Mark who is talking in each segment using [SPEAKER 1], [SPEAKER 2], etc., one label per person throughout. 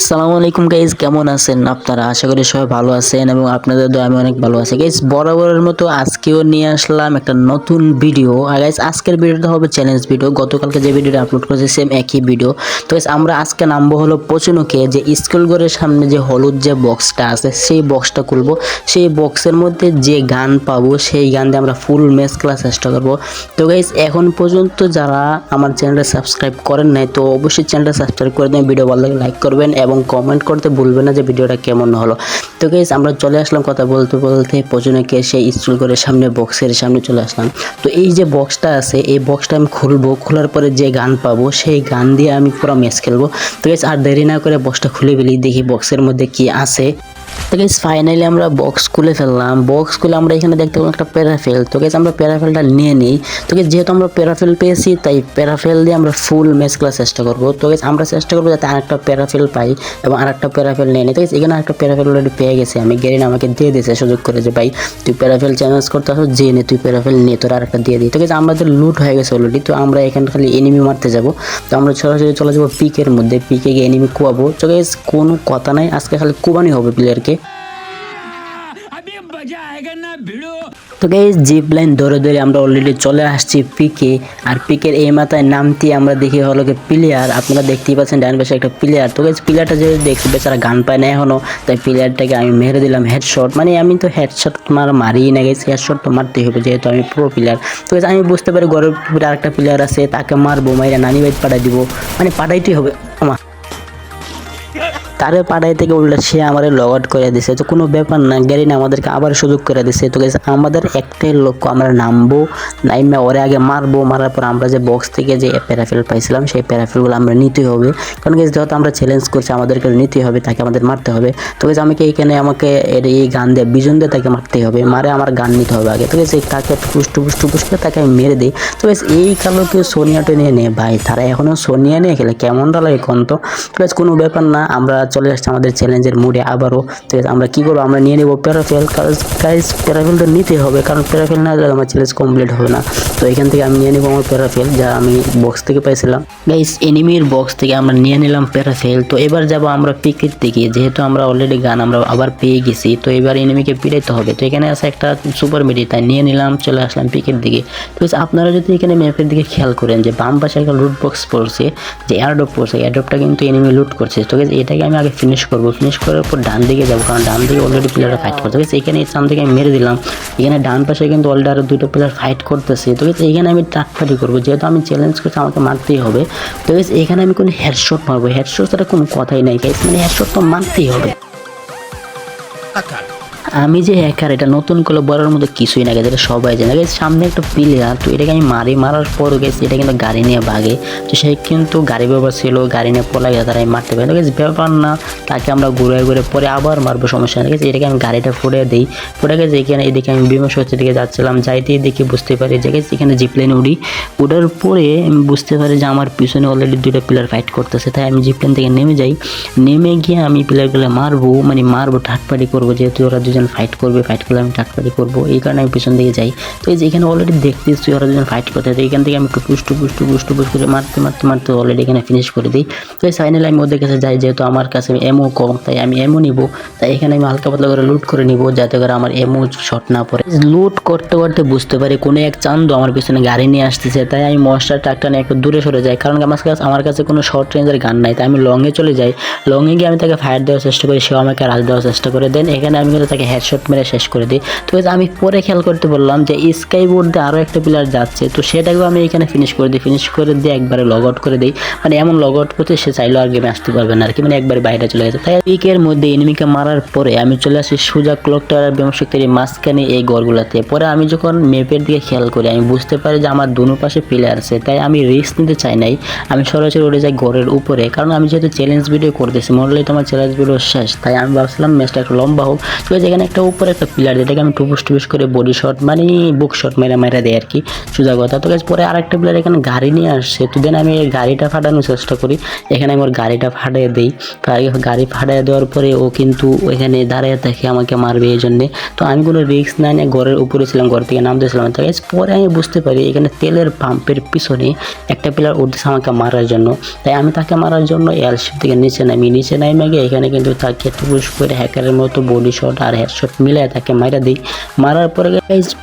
[SPEAKER 1] আসসালামু আলাইকুম গাইজ কেমন আছেন? আপনারা আশা করি সবাই ভালো আছেন এবং আপনাদের দয়া আমি অনেক ভালো আছি। গাইজ বরাবরের মতো আজকেও নিয়ে আসলাম একটা নতুন ভিডিও আর গাইজ আজকের ভিডিওটা হবে চ্যালেঞ্জ ভিডিও গতকালকে যে ভিডিওটা আপলোড করেছি সেম একই ভিডিও তো গাইজ আমরা আজকে নামবো হলো পচুনুকে। যে স্কুল ঘরের সামনে যে হলুদ যে বক্সটা আছে, সেই বক্সটা খুলবো। সেই বক্সের মধ্যে যে গান পাবো, সেই গান দিয়ে আমরা ফুল ম্যাচ খেলার চেষ্টা করব। তো গাইজ এখন পর্যন্ত যারা আমার চ্যানেলটা সাবস্ক্রাইব করেন নাই, তো অবশ্যই চ্যানেলটা সাবস্ক্রাইব করে দেন। ভিডিও ভালো লাগলে লাইক করবেন এবং কমেন্ট করতে ভুলবে না যে ভিডিওটা কেমন হলো। তো গেস আমরা চলে আসলাম কথা বলতে বলতে পচনকে সেই স্কুল করে সামনে বক্সের সামনে চলে আসলাম। তো এই যে বক্সটা আছে, এই বক্সটা আমি খুলবো, খোলার পরে যে গান পাবো, সেই গান দিয়ে আমি পুরো ম্যাচ খেলব। তো গেস আর দেরি না করে বক্সটা খুলে ফেলি, দেখি বক্সের মধ্যে কি আছে। তো গাইজ ফাইনালি আমরা বক্স খুলে ফেললাম। বক্স খুলে আমরা এখানে দেখতে পেলাম একটা প্যারাফেল তো গাইজ আমরা প্যারাফেলটা নিয়ে নিই। তো গাইজ যেহেতু আমরা প্যারাফেল পেয়েছি তাই প্যারাফেল দিয়ে আমরা ফুল ম্যাচ খেলার চেষ্টা করব। তো গাইজ আমরা চেষ্টা করব যাতে আরেকটা প্যারাফেল পাই এবং আরেকটা প্যারাফেল নিয়ে নিই। তো guys, এখানে আরেকটা প্যারাফেল অলরেডি পেয়ে গেছি আমি। গেরিন আমাকে দিয়ে দিয়েছে সুযোগ করে যে ভাই তুই প্যারাফেল চ্যালেঞ্জ করতে আসো যে নে তুই প্যারাফেল নিয়ে তোর আরেকটা দিয়ে দিই। তো গাইজ আমাদের লুট হয়ে গেছে অলরেডি তো আমরা এখানে খালি এনিমি মারতে যাব। তো আমরা সরাসরি চলে যাব পিকের মধ্যে। পিকে গিয়ে এনিমি কুয়াবো। তো গাইজ কোনো কথা নাই। আজকে খালি কুবানি হবে প্লেয়ারকে
[SPEAKER 2] থাকে।
[SPEAKER 1] তো গাইজ জিপ লাইন ধরে ধরে আমরা অলরেডি চলে আসছি পিকে আর পিকের এই মাথায় নামতে আমরা দেখি হলো কি প্লেয়ার আপনারা দেখতেই পাচ্ছেন ডান পাশে একটা প্লেয়ার তো গাইজ প্লেয়ারটা যদি দেখছি বেচারা গান পায় না এখনও। তাই প্লেয়ারটাকে আমি মেরে দিলাম হেডশট মানে আমি তো হেডশট তোমার মারি না গেছি হেডশট তো মারতেই হবে যেহেতু আমি প্রো প্লেয়ার তো আমি বুঝতে পারি গরম আরেকটা প্লেয়ার আছে, তাকে মারবো, মাইরা নানি বাইট পাঠাই দিব। মানে পাঠাইতেই হবে। তারে পাড়াই থেকে উল্টা সে আমার লগ আউট করে দিছে। তো কোনো ব্যাপার না গ্যারিন আমাদেরকে আবার সুযোগ করে দিছে। তো guys, আমাদের একটাই লক্ষ্য আমরা নামবো নাইমে ওরে আগে মারবো মারার পর আমরা যে বক্স থেকে যে প্যারাফেল পাইছিলাম সেই প্যারাফেলগুলো আমরা নিতে হবে। কারণ guys, যেহেতু আমরা চ্যালেঞ্জ করছি আমাদেরকে নিতে হবে তাকে আমাদের মারতে হবে। তো guys, আমাকে এইখানে আমাকে এর এই গান দিয়ে বিজন দিয়ে তাকে মারতে হবে। মারে আমার গান নিতে হবে আগে। তো এই তাকে পুষ্টু পুষ্টু পুষ্টু তাকে আমি মেরে দিই। তো guys, এই কালো কেউ সোনিয়াটা নিয়ে নে ভাই। তারা এখনও সোনিয়া নিয়ে খেলে কেমনটা লাগে কোন তো? কোনো ব্যাপার না আমরা চলে আসছে আমাদের চ্যালেঞ্জের মুডে আবারও। তো guys, আমরা কি করব? আমরা নিয়ে নেব প্যারাফেল গাইজ প্যারাফেলটা নিতে হবে কারণ প্যারাফেল না দিলে আমার চ্যালেঞ্জ কমপ্লিট হবে না। তো এখান থেকে আমি নিয়ে নেব আমার প্যারাফেল যা আমি বক্স থেকে পাইছিলাম। গাইজ এনিমির বক্স থেকে আমরা নিয়ে নিলাম প্যারাফেল তো এবার যাব আমরা পিকের দিকে যেহেতু আমরা অলরেডি গান আমরা আবার পেয়ে গেছি। তো এবার এনিমিকে পিড়াইতে হবে। তো এখানে আছে একটা সুপার মিডি তাই নিয়ে নিলাম চলে আসলাম পিকের দিকে। তো আপনারা যদি এখানে ম্যাপের দিকে খেয়াল করেন যে বাম পাশে একটা লুট বক্স পড়ছে যে এয়ারড্রপ পড়ছে এয়ারড্রপটা কিন্তু এনিমি লুট করছে। তো এটাকে আমি আগে ফিনিশ করব। ফিনিশ করার পর ডান দিকে যাব, কারণ ডান দিকে অলরেডি প্লেয়াররা ফাইট করতে গেছে এখানে সাম থেকে আমি মেরে দিলাম। এখানে ডান পাশে কিন্তু অলরেডি আরও দুটো প্লেয়ার ফাইট করতেছে। তো এখানে আমি ট্রাকফারি করব। যেহেতু আমি চ্যালেঞ্জ করছি, আমাকে মারতেই হবে। তো এখানে আমি কোনো হেডশট মারবো। হেডশট সেটা কোনো কথাই নাই। মানে হেডশট তো মারতেই হবে। আমি যে হ্যাকার এটা নতুন করে বলার মতো কিছুই না গেছে এটা সবাই জানে। গেছে সামনে একটা প্লেয়ার তো এটাকে আমি মারি, মারার পর গেছি এটা কিন্তু গাড়ি নিয়ে ভাগে। তো সে কিন্তু গাড়ি ব্যবহার ছিল, গাড়ি নিয়ে পলা গেছে, তারা আমি মারতে পারি গেছে ব্যাপার না, তাকে আমরা ঘুরে ঘুরে পরে আবার মারবো, সমস্যা নেই। গেছে এটাকে আমি গাড়িটা ফুটে দিই। ফুটে গেছে এখানে, এদিকে আমি বিমর্শ হচ্ছে দিকে যাচ্ছিলাম, যাইতে দেখে বুঝতে পারি যে গেছে এখানে জিপ্লেনে উড়ি, উড়ার পরে আমি বুঝতে পারি যে, আমার পিছনে অলরেডি দুটো প্লেয়ার ফাইট করতেছে। তাই আমি জিপ্লেন থেকে নেমে যাই, নেমে গিয়ে আমি প্লেয়ারগুলো মারবো মানে মারবো ঠাটপাটি করব, যেহেতু ওরা দুজন ফাইট করবে ফাইট করলে আমি ঠাটপাটি করব, এই কারণে আমি পিছন দিকে যাই। তো এই যে এখানে অলরেডি দেখতেছি ওরা দুজন ফাইট করতে তো এখান থেকে আমি পুষ্টু পুষ্টু পুষ্টু পুষ্ট করে মারতে মারতে মারতে অলরেডি এখানে ফিনিশ করে দিই। তো এই ফাইনালি আমি ওদের কাছে যাই, যেহেতু আমার কাছে এমও কম, তাই আমি এমও নিব। তাই এখানে আমি হালকা পাতলা করে লুট করে নিব, যাতে করে আমার এমও শট না পড়ে। লুট করতে করতে বুঝতে পারি, কোনো এক চান্দ আমার পিছনে গাড়ি নিয়ে আসতেছে, তাই আমি মশার ট্রাকটা নিয়ে একটু দূরে সরে যাই। কারণ আমার কাছে আমার কাছে কোনো শর্ট রেঞ্জের গান নাই, তাই আমি লংয়ে চলে যাই। লংয়ে গিয়ে আমি তাকে ফায়ার দেওয়ার চেষ্টা করি, সেও আমাকে রাজ দেওয়ার চেষ্টা করে। দেন এখানে আমি কিন্তু তাকে হেডশট মেরে শেষ করে দিই। তো আমি পরে খেয়াল করতে বললাম যে স্কাই বোর্ড আরও একটা প্লেয়ার যাচ্ছে, তো সেটাকেও আমি এখানে ফিনিশ করে দিই। ফিনিশ করে দিয়ে একবারে লগ আউট করে দিই। মানে এমন লগ আউট করতে সে চাইলেও আর গেমে আসতে পারবে না আর কি মানে একবারে বাইরে চলে গেছে। তাই উইকের মধ্যে এনিমিকে মারার পরে আমি চলে আসি সোজা ক্লক টাওয়ার বিমশক্তির মাঝখানে এই গড়গুলাতে। পরে আমি যখন ম্যাপের দিকে খেয়াল করি, আমি বুঝতে পারি যে আমার দুনো পাশে প্লেয়ার আছে, তাই আমি রিস্ক নিতে চাই নাই। আমি সরাসরি উঠে যাই ঘরের উপরে, কারণ আমি যেহেতু চ্যালেঞ্জ ভিডিও করতেছি মনে হলে তোমার চ্যালেঞ্জ ভিডিও শেষ, তাই আমি ভাবছিলাম ম্যাচটা একটু লম্বা হোক। তো যে এখানে একটা উপরে একটা প্লেয়ার যেটাকে আমি টুপুস টুপুস করে বডি শট মানে বুক শট মেরে মেরে দেয় আর কি। সোজা কথা। তো গাইজ পরে আরেকটা প্লেয়ার এখানে গাড়ি নিয়ে আসছে। তো দেন আমি গাড়িটা ফাটানোর চেষ্টা করি। এখানে আমি ওর গাড়িটা ফাটিয়ে দিই। গাড়ি গাড়ি ফাটিয়ে দেওয়ার পরে ও কিন্তু ওইখানে দাঁড়িয়ে থাকে আমাকে মারবে এই জন্যে তো আমি কোনো রিস্ক না নিয়ে ঘরের উপরে ছিলাম ঘর থেকে নামতেছিলাম তো guys, পরে আমি বুঝতে পারি এখানে তেলের পাম্পের পিছনে একটা প্লেয়ার উঠতেছে আমাকে মারার জন্য। তাই আমি তাকে মারার জন্য এলশিপ থেকে নিচে নামি। নিচে নামি গিয়ে এখানে কিন্তু তাকে টুপুস করে হ্যাকারের মতো বডি শট আর হেডশট মিলে তাকে মারা দিই। মারার পরে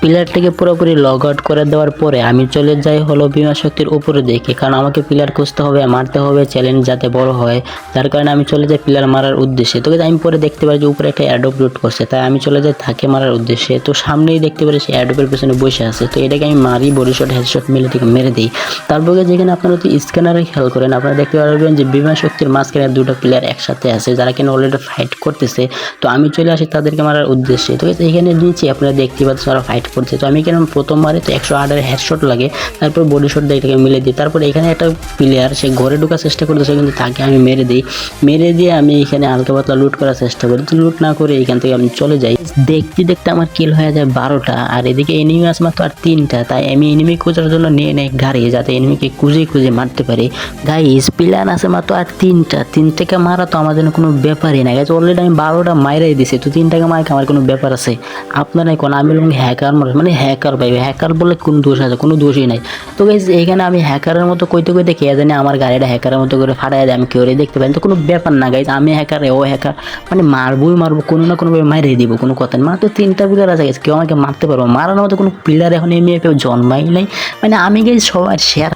[SPEAKER 1] প্লেয়ারটাকে পুরোপুরি লগ আউট করে দেওয়ার পরে আমি চলে যাই হলো বিমা শক্তির উপরে দেখে। কারণ আমাকে প্লেয়ার খুঁজতে হবে, মারতে হবে চ্যালেঞ্জ যাতে বড় হয়। যার কারণে আমি চলে যাই প্লেয়ার মারার উদ্দেশ্যে। তো আমি পরে দেখতে পাই যে উপরে একটা অ্যাডোপ লোড করছে। তাই আমি চলে যাই তাকে মারার উদ্দেশ্যে। তো সামনেই দেখতে পারি সে অ্যাডোপের পেছনে বসে আছে। তো এটাকে আমি মারি বডি শট হেডশট মিলে থেকে মেরে দিই। তারপরে যেখানে আপনারা তো স্ক্যানারে খেয়াল করেন, আপনারা দেখতে পারবেন যে বিমা শক্তির মাঝখানে দুটো প্লেয়ার একসাথে আছে। যারা কিনা অলরেডি ফাইট করতেছে। তো আমি চলে আসি তাদেরকে মারার উদ্দেশ্যে। তো এখানে নিচে আপনারা দেখতে পাচ্ছেন ওরা ফাইট করছে। তো আমি কেন প্রথম মারে তো একশো আটের হেডশট লাগে, তারপর বডি শট দিয়ে এটাকে মিলে দিই। তারপর এখানে একটা প্লেয়ার সে ঘরে ঢোকার চেষ্টা করতেছে, কিন্তু তাকে আমি মেরে দিই। মেরে দিয়ে আমি এখানে হালকা পাতলা লুট করার চেষ্টা করি। লুট না করে এখান থেকে আমি চলে যাই। দেখতে দেখতে আমার কিল হয়ে যায় বারোটা, আর এদিকে এনিমি আস মাত্র আর তিনটা, তাই আমি এনিমি খোঁজার জন্য নিয়ে নেই গাড়ি, যাতে এনিমিকে খুঁজে খুঁজে মারতে পারি। গাইস প্ল্যান আছে মাত্র আর তিনটা। তিনটাকে মারা তো আমাদের কোনো ব্যাপারই না। গাইজ অলরেডি আমি বারোটা মাইরাই দিছি, তো তিনটাকে মারকে আমার কোনো ব্যাপার আছে। আপনারা কোন আমি বললাম হ্যাকার মানে হ্যাকার পাইবে হ্যাকার বলে কোনো দোষ আছে কোনো দোষই নাই। তো এখানে আমি হ্যাকারের মতো কইতে কইতে কে জানি আমার গাড়িটা হ্যাকারের মতো করে ফাটাই দেয়, আমি কেউ দেখতে পাই। তো কোনো ব্যাপার না গাইজ আমি হ্যাকার ও হ্যাকার মানে মারবই মারবো, কোনো না কোনোভাবে মাইরে দিব, কোনো কথা নেই। মাত্র তিনটা প্লেয়ার আছে গেছে কেউ আমাকে মারতে পারব মারানোর মতো কোনো প্লেয়ার এখন এমনি কেউ জন্মাই নাই। মানে আমি গেছি সবার শেয়ার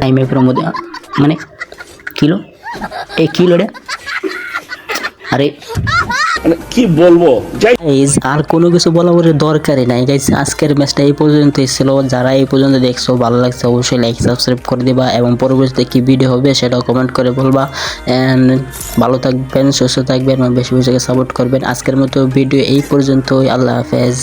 [SPEAKER 1] টাইমের মধ্যে মানে কিলো? এই কিলো রে আরে
[SPEAKER 3] মানে কি বলব?
[SPEAKER 1] গাইজ আর কোনো কিছু বলা বলে দরকারই নাই। গাইজ আজকের ম্যাচটা এই পর্যন্ত ছিল। যারা এই পর্যন্ত দেখছ, ভালো লাগছে, অবশ্যই লাইক সাবস্ক্রাইব করে দিবা এবং পরবর্তীতে কি ভিডিও হবে সেটাও কমেন্ট করে বলবা। অ্যান্ড ভালো থাকবেন, সুস্থ থাকবেন এবং বেশি বেশি সাপোর্ট করবেন। আজকের মতো ভিডিও এই পর্যন্তই। আল্লাহ হাফেজ।